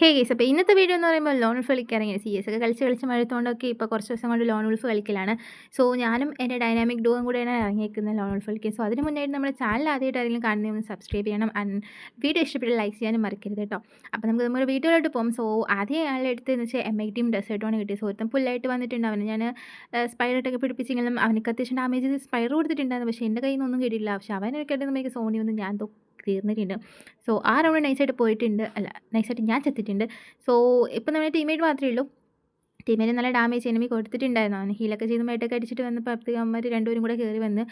ഹേ guys അപ്പോൾ ഇന്നത്തെ video എന്ന് പറയുമ്പോൾ ലോൺ ഉൾഫ് കളിക്കാറിങ്ങനെ സി എസ് ഒക്കെ കളിച്ച് കളിച്ച് മഴത്തോണ്ടൊക്കെ ഇപ്പോൾ കുറച്ച് ദിവസം കൊണ്ട് ലോൺ ഉൾഫ് കളിക്കലാണ്. സോ ഞാനും എന്റെ ഡൈനാമിക് ഡൂവും കൂടെയാണ് ഇറങ്ങിയിരിക്കുന്നത് ലോൺ ഉൾഫ് കളിക്കുക സോ അതിന് മുന്നേ നമ്മുടെ ചാനൽ ആദ്യമായിട്ട് ആരെങ്കിലും കാണുന്നതെന്ന് സബ്സ്ക്രൈബ് ചെയ്യണം. ആൻഡ് വീഡിയോ ഇഷ്ടപ്പെട്ട് ലൈക്ക് ചെയ്യാനും മറക്കരുത് കേട്ടോ. അപ്പോൾ നമുക്ക് നമ്മുടെ വീഡിയോയിലോട്ട് പോകും. സോ ആദ്യം അയാളെടുത്ത് എന്ന് വെച്ചാൽ എം ഐ ടീം ഡെസേർട്ടാണ് കിട്ടിയത്. സോ ഒരുത്തം ഫുള്ളായിട്ട് വന്നിട്ടുണ്ട്. ഞാൻ സ്പൈറട്ടൊക്കെ പിടിപ്പിച്ചെങ്കിലും അവനക്ക് അത്യാവശ്യം ഡാമേജ് സ്പൈർ കൊടുത്തിട്ടുണ്ടായിരുന്നു. പക്ഷേ എന്റെ കയ്യിൽ നിന്നൊന്നും കിട്ടിയില്ല പക്ഷേ അവനൊക്കെ നമുക്ക് സോണി വന്ന് ഞാൻ തീർന്നിട്ടുണ്ട്. സോ ആ റൗണ്ട് നൈസായിട്ട് പോയിട്ടുണ്ട്. അല്ല നൈസായിട്ട് ഞാൻ ചെത്തിയിട്ടുണ്ട് സോ ഇപ്പം നമ്മുടെ ടീമേറ്റ് മാത്രമേ ഉള്ളൂ. ടീമിന് നല്ല ഡാമേജ് എനിമി കൊടുത്തിട്ടുണ്ടായിരുന്നു. അവൻ ഹീലൊക്കെ ചെയ്ത് മേട്ടൊക്കെ അടിച്ചിട്ട് വന്നപ്പോൾ അപ്പോഴത്തേക്ക് രണ്ടുപേരും കൂടെ കയറി വന്ന്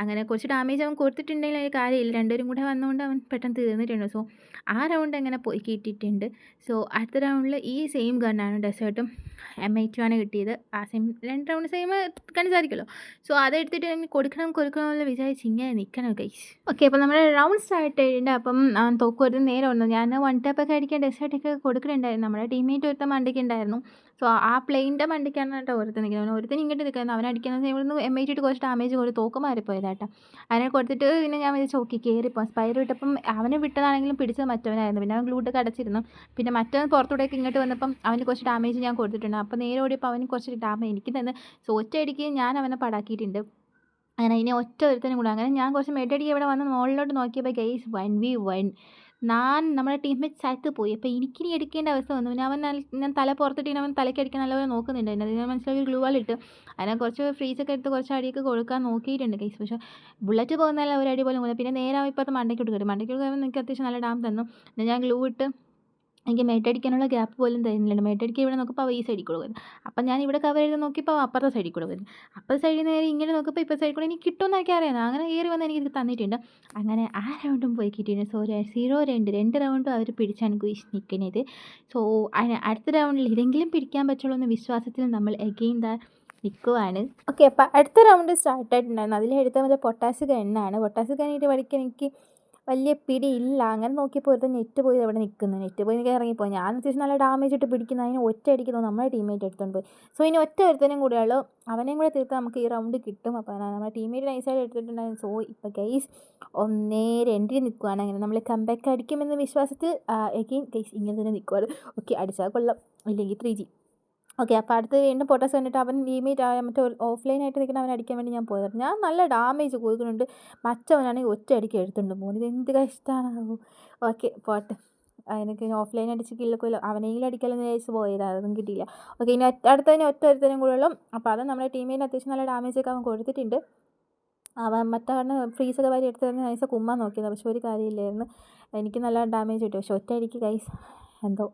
അങ്ങനെ കുറച്ച് ഡാമേജ് അവൻ കൊടുത്തിട്ടുണ്ടെങ്കിൽ അതിന് കാര്യമില്ല. രണ്ടുപേരും കൂടെ വന്നുകൊണ്ട് അവൻ പെട്ടെന്ന് തീർന്നിട്ടുണ്ട്. സോ ആ റൗണ്ട് അങ്ങനെ പോയി കിട്ടിയിട്ടുണ്ട്. സോ അടുത്ത റൗണ്ടിൽ ഈ സെയിം ഗണ്ണാണ് ഡെസേർട്ടും എം ഐ ടു ആണ് കിട്ടിയത്. ആ സെയിം രണ്ട് റൗണ്ട് സെയിം കണ്ടു സാധിക്കുമല്ലോ. സോ അതെടുത്തിട്ട് എനിക്ക് കൊടുക്കണം കൊടുക്കണം എന്നുള്ള വിചാരിച്ച് ഇങ്ങനെ നിൽക്കണം കൈസ് ഓക്കെ അപ്പോൾ നമ്മുടെ റൗണ്ട് സ്റ്റാർട്ട് ചെയ്തിട്ടുണ്ട്. അപ്പം അവൻ തോക്ക് വരുന്ന നേരെ വന്നു. ഞാൻ വൺ ടാപ്പൊക്കെ അടിക്കാൻ ഡെസേർട്ടൊക്കെ കൊടുക്കുന്നുണ്ടായിരുന്നു നമ്മുടെ ടീമേറ്റ് ഒരുത്തം മണ്ടിക്കുണ്ടായിരുന്നു സോ ആ പ്ലെയിന്റെ മണ്ടിക്കാണ് കേട്ടോ ഒരുത്തൻ നിൽക്കുന്നത് ഒരുത്തൻ ഇങ്ങോട്ട് നിൽക്കുന്നത് അവൻ അടിക്കുന്ന ഇവിടുന്ന് എം ഐ ടിട്ട് കുറച്ച് ഡാമേജ് കൊടുത്ത് തോക്ക് മാറിപ്പോയതാട്ടോ അതിനെ കൊടുത്തിട്ട് പിന്നെ ഞാൻ വിചാരിച്ചു ഓക്കെ കയറിപ്പോൾ സ്പൈർ വിട്ടപ്പം അവനെ വിട്ടതാണെങ്കിലും പിടിച്ചത് മറ്റവനായിരുന്നു. പിന്നെ അവൻ ഗ്ലൂട്ട് കടച്ചിരുന്നു. പിന്നെ മറ്റവൻ പുറത്തൂടെയൊക്കെ ഇങ്ങോട്ട് വന്നപ്പം അവന് കുറച്ച് ഡാമേജ് ഞാൻ കൊടുത്തിട്ടുണ്ട്. അപ്പോൾ നേരെ ഓടിയപ്പോൾ അവന് കുറച്ച് ഡാമേജ് എനിക്ക് തന്നെ. സോ ഒറ്റയടിക്ക് ഞാൻ അവനെ പടാക്കിയിട്ടുണ്ട്. അങ്ങനെ ഇനി ഒറ്റ ഒരുത്തനും കൂടെ. അങ്ങനെ ഞാൻ കുറച്ച് മെഡടിക്ക് ഇവിടെ വന്ന് മുകളിലോട്ട് നോക്കിയപ്പോൾ ഗെയ്സ് വൺ വി വൺ ഞാൻ നമ്മുടെ ടീംമേറ്റ് സ്ഥലത്ത് പോയി. അപ്പോൾ എനിക്കിനി എടുക്കേണ്ട അവസ്ഥ വന്നു. പിന്നെ അവൻ ഞാൻ തല പുറത്തിട്ട് അവൻ തലയ്ക്ക് അടിക്കാൻ നല്ലപോലെ നോക്കുന്നുണ്ട് അതിന് ഞാൻ മനസ്സിലാക്കി ഗ്ലൂ വാളിട്ട് അതിനെ കുറച്ച് ഫ്രീസൊക്കെ എടുത്ത് കുറച്ച് അടിയൊക്കെ കൊടുക്കാൻ നോക്കിയിട്ടുണ്ട് കൈസ് പക്ഷേ ബുള്ളറ്റ് പോകുന്നതല്ല ഒരു അടി പോലും കൂടെ പിന്നെ നേരെ ഇപ്പോഴത്തെ മണ്ടയ്ക്ക് കൊടുക്കരുത് മണ്ടയ്ക്ക് കൊടുക്കുമ്പോൾ എനിക്ക് അത്യാവശ്യം നല്ല ഡാം തന്നു. പിന്നെ ഞാൻ ഗ്ലൂ ഇട്ട്. എനിക്ക് മേട്ടടിക്കാനുള്ള ഗ്യാപ്പ് പോലും തരുന്നില്ല മേട്ടടിക്ക് ഇവിടെ നോക്കുമ്പോൾ ഈ സൈഡിൽ കൂടെ വരുന്നു അപ്പം ഞാൻ ഇവിടെ കവർ ചെയ്ത് നോക്കിയപ്പോൾ അപ്പുറത്തെ സൈഡിൽ കൂടെ വരുന്നു അപ്പുറത്തെ സൈഡിൽ നിന്ന് നേരെ ഇങ്ങനെ നോക്കുമ്പോൾ ഇപ്പോൾ സൈഡിൽ കൂടെ എനിക്ക് കിട്ടുമെന്ന് എനിക്ക് അറിയാം. അങ്ങനെ കയറി വന്ന് എനിക്ക് തന്നിട്ടുണ്ട്. അങ്ങനെ ആ റൗണ്ടും പോയി കിട്ടിയിട്ടുണ്ട്. സോ സീറോ രണ്ട് രണ്ട് റൗണ്ടും അവർ പിടിച്ചാണ് കുയിച്ച് നിൽക്കുന്നത് സോ അടുത്ത റൗണ്ടിൽ ഇതെങ്കിലും പിടിക്കാൻ പറ്റുള്ളൂ എന്ന വിശ്വാസത്തിൽ നമ്മൾ എഗെയിൻ ദ നിൽക്കുവാണ് ഓക്കെ അപ്പം അടുത്ത റൗണ്ട് സ്റ്റാർട്ടായിട്ടുണ്ടായിരുന്നു അതിലെടുത്ത മറ്റേ പൊട്ടാസ് ഗണ്ണാണ് പൊട്ടാസ് ഗണ്ണിട്ട് പഠിക്കാൻ എനിക്ക് വലിയ പിടിയില്ല. അങ്ങനെ നോക്കിയപ്പോൾ ഒരുത്തൻ നെറ്റ് പോയി അവിടെ നിൽക്കുന്നു നെറ്റ് പോയി എനിക്ക് ഇറങ്ങിപ്പോയി. ഞാൻ അത്യാവശ്യം നല്ല ഡാമേജ് ഇട്ട് പിടിക്കുന്നു. അതിന് ഒറ്റ അടിക്കുന്നു നമ്മുടെ ടീമേറ്റ് എടുത്തുകൊണ്ട് പോയി. സോ ഇനി ഒറ്റ ഒരുത്തനും കൂടെ കൂടെയുള്ളൂ അവനെയും കൂടെ തീർത്ത് നമുക്ക് ഈ റൗണ്ട് കിട്ടും. അപ്പോൾ നമ്മുടെ ടീമേറ്റ് നൈസായിട്ട് എടുത്തിട്ടുണ്ടായിരുന്നു. സോ ഇപ്പോൾ ഗൈസ് ഒന്നേ രണ്ടിൽ നിൽക്കുകയാണ് അങ്ങനെ നമ്മൾ കമ്പാക്ക് അടിക്കുമെന്ന വിശ്വാസത്തിൽ എഗെയിൻ ഗൈസ് ഇങ്ങനെ തന്നെ നിൽക്കുവാണ് ഓക്കെ അടിച്ചാൽ കൊള്ളാം. ഇല്ലെങ്കിൽ ത്രീ ജി ഓക്കെ അപ്പോൾ അടുത്ത് വീണ്ടും പൊട്ടസ് കണ്ടിട്ട് അവൻ ടീമേറ്റ് ആയ മറ്റേ ഓഫ്ലൈനായിട്ട് നിൽക്കുന്ന അവൻ അടിക്കാൻ വേണ്ടി ഞാൻ പോയത്. ഞാൻ നല്ല ഡാമേജ് കൊടുക്കുന്നുണ്ട്. മറ്റവനാണെങ്കിൽ ഒറ്റ അടിക്ക് എഴുത്തുണ്ട് മോനിത് എന്ത് കഷ്ടമാണ് ഓക്കെ പോട്ടെ. എനിക്ക് ഓഫ്ലൈൻ അടിച്ച് കിള്ളക്കുമല്ലോ അവനെങ്കിലും അടിക്കലെന്ന് വിചാരിച്ച് പോയതാണ് അതൊന്നും കിട്ടിയില്ല. ഓക്കെ ഇനി അടുത്തതിന് ഒറ്റ ഒരുത്തനും കൂടെ ഉള്ളു. അപ്പോൾ അത് നമ്മുടെ ടീമിന് അത്യാവശ്യം നല്ല ഡാമേജ് ഒക്കെ അവൻ കൊടുത്തിട്ടുണ്ട്. അവൻ മറ്റവണ് ഫ്രീസൊക്കെ വാരി എടുത്ത് തന്നെ നൈസ് കുമ്മാൻ നോക്കിയത്. പക്ഷെ ഒരു കാര്യമില്ലായിരുന്നു. എനിക്ക് നല്ല ഡാമേജ് കിട്ടി. പക്ഷെ ഒറ്റ അടിക്ക് കൈസ് എന്തോ.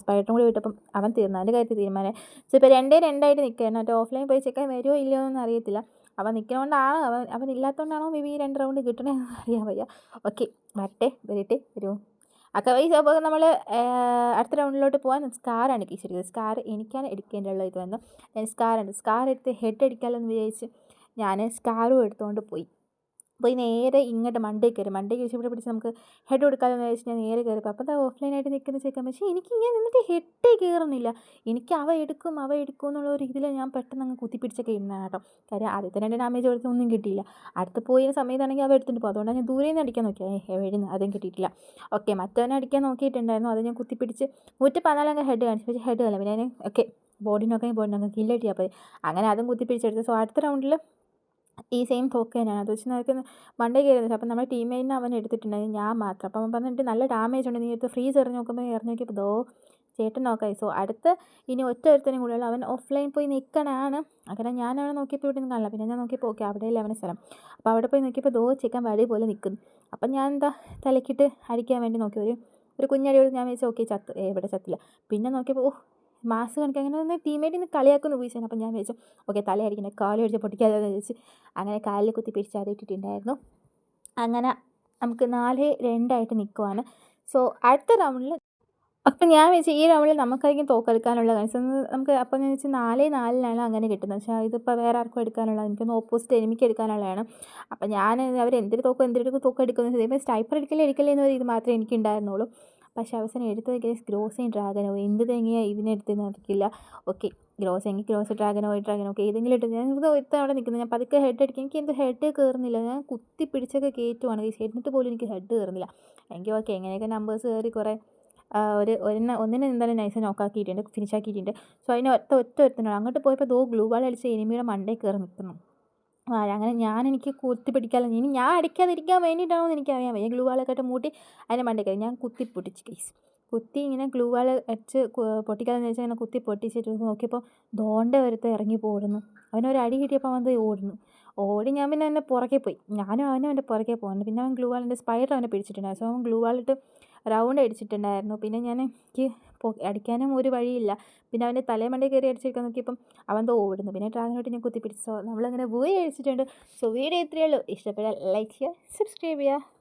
സ്പൈഡറും കൂടി വിട്ടപ്പം അവൻ തീർന്നു അതിന്റെ കാര്യത്തിൽ തീരുമാനം. സോ ഇപ്പോൾ രണ്ടേ രണ്ടായിട്ട് നിൽക്കുകയാണ്. മറ്റേ ഓഫ്ലൈൻ പോയി ചെക്കാൻ വരുമോ ഇല്ലയോ എന്ന് അറിയത്തില്ല. അവൻ നിൽക്കുന്നതുകൊണ്ടാണ് അവൻ അവൻ ഇല്ലാത്തതുകൊണ്ടാണോ മേ ബി രണ്ട് റൗണ്ട് കിട്ടണേ അറിയാൻ വയ്യ. ഓക്കെ വരട്ടെ വരട്ടെ വരുമോ ഒക്കെ വൈസ് അപ്പോൾ നമ്മൾ അടുത്ത റൗണ്ടിലോട്ട് പോകാൻ സ്കാറാണ് കീശരിക്കുന്നത് സ്കാർ എനിക്കാണ് എടുക്കേണ്ടതുള്ളത് ഇത് വന്ന് ഞാൻ സ്കാറുണ്ട് സ്കാർ എടുത്ത് ഹെഡ് അടിക്കാമല്ലോ എന്ന് വിചാരിച്ച് ഞാൻ സ്കാറും എടുത്തുകൊണ്ട് പോയി. പോയി നേരെ ഇങ്ങോട്ട് മണ്ടേ കയറി. മണ്ടേ കയറി ഇവിടെ പിടിച്ച് നമുക്ക് ഹെഡ് കൊടുക്കാമെന്ന് വിചാരിച്ച് ഞാൻ നേരെ കയറി അപ്പോൾ അത് ഓഫ്ലൈനായിട്ട് നിൽക്കുന്ന ചെക്കാൻ പക്ഷേ എനിക്ക് ഇങ്ങനെ നിന്നിട്ട് ഹെഡേ കയറുന്നില്ല എനിക്ക് അവ എടുക്കും അവ എടുക്കും എന്നുള്ള ഒരു രീതിയിൽ ഞാൻ പെട്ടെന്ന് അങ്ങ് കുത്തിപ്പിടിച്ചൊക്കെ ഇരുന്നതാണ് കേട്ടോ. കാര്യം ആദ്യത്തെ രണ്ട് ഡാമേജ് കൊടുത്ത് ഒന്നും കിട്ടിയില്ല. അടുത്ത് പോയ സമയത്താണെങ്കിൽ അവ എടുത്തിട്ട് പോകും അതുകൊണ്ട് ഞാൻ ദൂരെ നിന്ന് അടിക്കാൻ നോക്കിയാൽ എവിടെയും അതും കിട്ടിയിട്ടില്ല. ഓക്കെ മറ്റവനെ അടിക്കാൻ നോക്കിയിട്ടുണ്ടായിരുന്നു. അത് ഞാൻ കുത്തിപ്പിടിച്ച് നൂറ്റി പതിനാലങ്ങ് ഹെഡ് കാണിച്ചു. പക്ഷേ ഹെഡ് അല്ല. പിന്നെ ഓക്കെ ബോഡിനൊക്കെ ബോഡിനൊക്കെ കില്ലടിയാൽ പോയി അങ്ങനെ അതും കുത്തിപ്പിടിച്ചെടുത്ത് സോ അടുത്ത റൗണ്ടിൽ ഈ സെയിം തോക്ക് തന്നെയാണ്. അത് വെച്ച് നോക്കുന്ന മണ്ടേ കയറുന്നത് അപ്പം നമ്മുടെ ടീമേറ്റിന് അവൻ എടുത്തിട്ടുണ്ടായിരുന്നു ഞാൻ മാത്രം. അപ്പം അവൻ പറഞ്ഞിട്ട് നല്ല ഡാമേജ് ഉണ്ട്. നീ എടുത്ത് ഫ്രീസ് എറിഞ്ഞ് നോക്കുമ്പോൾ എറിഞ്ഞ് നോക്കിയപ്പോൾ ദോ ചേട്ടൻ നോക്കായി സോ അടുത്ത് ഇനി ഒറ്റ ഒരുത്തനും കൂടെയുള്ള അവൻ ഓഫ്ലൈൻ പോയി നിൽക്കണാണ് അങ്ങനെ ഞാൻ അവനെ നോക്കിയപ്പോൾ ഇവിടെ നിന്ന് കാണില്ല. പിന്നെ ഞാൻ നോക്കിയപ്പോൾ ഓക്കെ അവിടെയല്ലേ അവന്റെ സ്ഥലം? അപ്പോൾ അവിടെ പോയി നോക്കിയപ്പോൾ ദോ ചിക്കൻ വടി പോലെ നിൽക്കുന്നു അപ്പം ഞാൻ എന്താ തലക്കിട്ട് അടിക്കാൻ വേണ്ടി നോക്കി. ഒരു ഒരു കുഞ്ഞടി ഞാൻ വിചാരിച്ചു ഓക്കെ ചത്ത് എവിടെ ചത്തില്ല. പിന്നെ നോക്കിയപ്പോൾ ഓ മാസ് കണക്ക് അങ്ങനെ ഒന്ന് ടീമേറ്റ് ഇന്ന് കളിയാക്കുന്നു പോയിച്ചാണ് അപ്പം ഞാൻ വിചാരിച്ചു ഓക്കെ തലയടിക്കണേ കാലം അടിച്ച് പൊട്ടിക്കാതെ വിചാരിച്ച് അങ്ങനെ കാലിൽ കുത്തി പിടിച്ച് അത് ഇട്ടിട്ടുണ്ടായിരുന്നു. അങ്ങനെ നമുക്ക് നാല് രണ്ടായിട്ട് നിൽക്കുവാണ് സോ അടുത്ത റൗണ്ടിൽ അപ്പം ഞാൻ വെച്ചാൽ ഈ റൗണ്ടിൽ നമുക്കായിരിക്കും തോക്കെടുക്കാനുള്ള കാര്യം നമുക്ക് അപ്പം ഞാൻ വെച്ചാൽ നാല് നാലിനാണ് അങ്ങനെ കിട്ടുന്നത്. പക്ഷേ ഇതിപ്പോൾ വേറെ ആർക്കും എടുക്കാനുള്ള എനിക്കൊന്ന് ഓപ്പോസിറ്റ് എനിമിക്ക് എടുക്കാനുള്ളതാണ്. അപ്പം ഞാൻ അവർ എന്തൊരു തോക്കും എന്തൊരു തോക്കും എടുക്കുന്നത് സ്റ്റൈപ്പർ എടുക്കലേ എടുക്കലേ എന്നൊരു ഇത് മാത്രമേ എനിക്ക് ഉണ്ടായിരുന്നുള്ളൂ പക്ഷേ അവസാനം എടുത്തത് ഗൈസ് ഗ്രോസയും ഡ്രാഗനോ? എന്ത് തേങ്ങയാണ് ഇതിനെടുത്ത് അറിയില്ല. ഓക്കെ ഗ്രോസ് എങ്കിൽ ഗ്രോസ് ഡ്രാഗനോ ഡ്രാഗനോ ഓക്കെ ഏതെങ്കിലും ഇട്ട് ഞാൻ ഇത് ഒരുത്തം അവിടെ നിൽക്കുന്നത് ഞാൻ പതുക്കെ ഹെഡ് അടിക്കും. എനിക്ക് എന്ത് ഹെഡ് കയറുന്നില്ല ഞാൻ കുത്തി പിടിച്ചൊക്കെ കയറ്റുവാണ് ഗൈസ് എന്നിട്ട് പോലും എനിക്ക് ഹെഡ് കയറുന്നില്ല എങ്കിൽ ഓക്കെ എങ്ങനെയൊക്കെ നമ്പേഴ്സ് കയറി കുറേ ഒരു ഒരെണ്ണ ഒന്നിനെ എന്തായാലും നൈസ് നോക്കാക്കിയിട്ടുണ്ട് ഫിനിഷ് ആക്കിയിട്ടുണ്ട്. സോ അതിനെ ഒറ്റ ഒറ്റ ഒരുത്തനുള്ളൂ. അങ്ങോട്ട് പോയപ്പോൾ ദോ ഗ്ലൂ വാൾ അടിച്ച് എനിമിയുടെ മണ്ടയിൽ കയറി നിൽക്കുന്നു. ആ അങ്ങനെ ഞാൻ എനിക്ക് കുത്തി പിടിക്കാൻ ഇനി ഞാൻ അടിക്കാതിരിക്കാൻ വേണ്ടിയിട്ടാണോ എന്ന് എനിക്കറിയാൻ വയ്യ. ഗ്ലൂ വാളൊക്കെ ഇട്ട് മൂട്ടി അതിന്റെ മണ്ടയിൽ കയറി ഞാൻ കുത്തി പൊട്ടിച്ച് ഗൈസ് കുത്തി ഇങ്ങനെ ഗ്ലൂ വാൾ അടിച്ച് പൊട്ടിക്കാതെന്ന് വെച്ചാൽ ഇങ്ങനെ കുത്തി പൊട്ടിച്ചിട്ട് നോക്കിയപ്പോൾ ദോണ്ട ഒരുത്ത ഇറങ്ങി പോടുന്നു അവനൊരു അടി കിട്ടിയപ്പോൾ അവൻ ഓടുന്നു. ഓടി ഞാൻ പിന്നെ അവന്റെ പുറകെ പോയി. ഞാനും അവനും അവന്റെ പുറകെ പോകുന്നുണ്ട് പിന്നെ അവൻ ഗ്ലൂ വാളിന്റെ സ്പൈഡർ അവനെ പിടിച്ചിട്ടുണ്ടായിരുന്നു. സോ അവൻ ഗ്ലൂ വാളിട്ട് റൗണ്ട് അടിച്ചിട്ടുണ്ടായിരുന്നു. പിന്നെ ഞാൻ എനിക്ക് പൊ- അടിക്കാനും ഒരു വഴിയില്ല. പിന്നെ അവന്റെ തലേമണ്ടി കയറി അടിച്ചെടുക്കാൻ നോക്കിയപ്പം അവൻ തോ ഓടുന്നു. പിന്നെ ഡ്രാഗനോട്ട് ഞാൻ കുത്തിപ്പിടിച്ചോ നമ്മളങ്ങനെ പോയി അടിച്ചിട്ടുണ്ട്. സോ വീഡിയോ ഇത്രയേ ഉള്ളൂ. ഇഷ്ടപ്പെട്ടാൽ ലൈക്ക് ചെയ്യുക സബ്സ്ക്രൈബ് ചെയ്യുക.